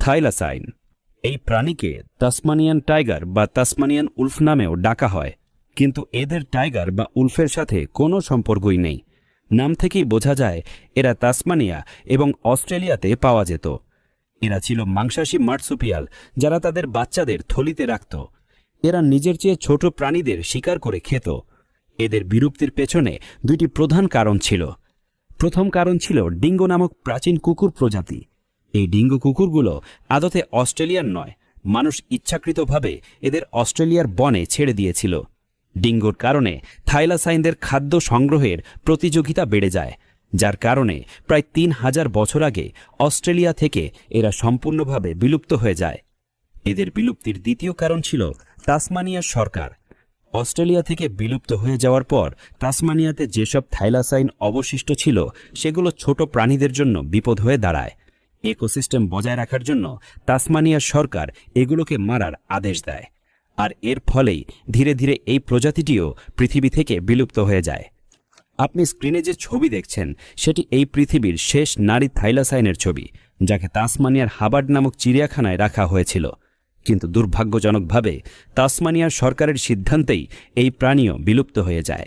থাইলাসাইন। এই প্রাণীকে Tasmanian tiger বা তাসমানিয়ান উলফ নামেও ডাকা হয়। কিন্তু এদের টাইগার বা উলফের সাথে কোনো সম্পর্কই নেই। নাম থেকেই বোঝা যায়, এরা তাসমানিয়া এবং অস্ট্রেলিয়াতে পাওয়া যেত। এরা ছিল মাংসাশী মার্সুপিয়াল, যারা তাদের বাচ্চাদের থলিতে রাখত। এরা নিজের চেয়ে ছোট প্রাণীদের শিকার করে খেত। এদের বিলুপ্তির পেছনে দুইটি প্রধান কারণ ছিল। প্রথম কারণ ছিল ডিঙ্গো নামক প্রাচীন কুকুর প্রজাতি। এই ডিঙ্গো কুকুরগুলো আদতে অস্ট্রেলিয়ার নয়, মানুষ ইচ্ছাকৃতভাবে এদের অস্ট্রেলিয়ার বনে ছেড়ে দিয়েছিল। ডিঙ্গুর কারণে থাইলাসাইনদের খাদ্য সংগ্রহের প্রতিযোগিতা বেড়ে যায়, যার কারণে প্রায় তিন হাজার বছর আগে অস্ট্রেলিয়া থেকে এরা সম্পূর্ণভাবে বিলুপ্ত হয়ে যায়। এদের বিলুপ্তির দ্বিতীয় কারণ ছিল তাসমানিয়ার সরকার। অস্ট্রেলিয়া থেকে বিলুপ্ত হয়ে যাওয়ার পর তাসমানিয়াতে যেসব থাইলাসাইন অবশিষ্ট ছিল, সেগুলো ছোট প্রাণীদের জন্য বিপদ হয়ে দাঁড়ায়। ইকোসিস্টেম বজায় রাখার জন্য তাসমানিয়ার সরকার এগুলোকে মারার আদেশ দেয়। আর এর ফলেই ধীরে ধীরে এই প্রজাতিটিও পৃথিবী থেকে বিলুপ্ত হয়ে যায়। আপনি স্ক্রিনে যে ছবি দেখছেন, সেটি এই পৃথিবীর শেষ নারী থাইলাসাইনের ছবি, যাকে তাসমানিয়ার হাবার্ড নামক চিড়িয়াখানায় রাখা হয়েছিল। কিন্তু দুর্ভাগ্যজনকভাবে তাসমানিয়ার সরকারের সিদ্ধান্তেই এই প্রাণীও বিলুপ্ত হয়ে যায়।